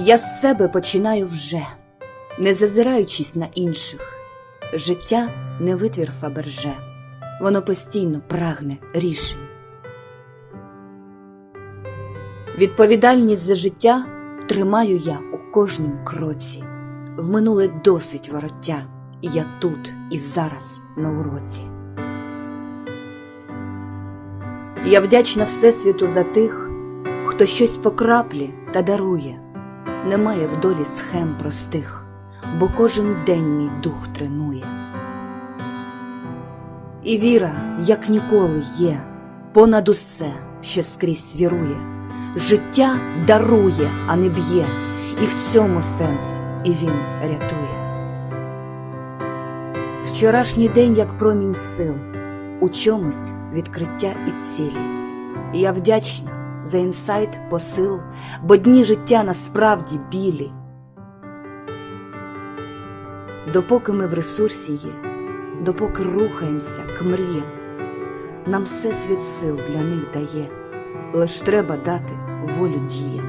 Я з себе починаю вже, не зазираючись на інших. Життя не витвір Фаберже, воно постійно прагне рішень. Відповідальність за життя тримаю я у кожнім кроці. В минуле досить вороття, я тут і зараз на уроці. Я вдячна Всесвіту за тих, хто щось по краплі та дарує. Немає в долі схем простих, бо кожен день мій дух тренує. І віра, як ніколи, є, понад усе, що скрізь вірує. Життя дарує, а не б'є, і в цьому сенс, і він рятує. Вчорашній день як промінь сил, у чомусь відкриття і цілі. Я вдячна за інсайт, посил, бо дні життя насправді білі. Допоки ми в ресурсі є, допоки рухаємося к мріям, нам всесвіт сил для них дає, лиш треба дати волю діям.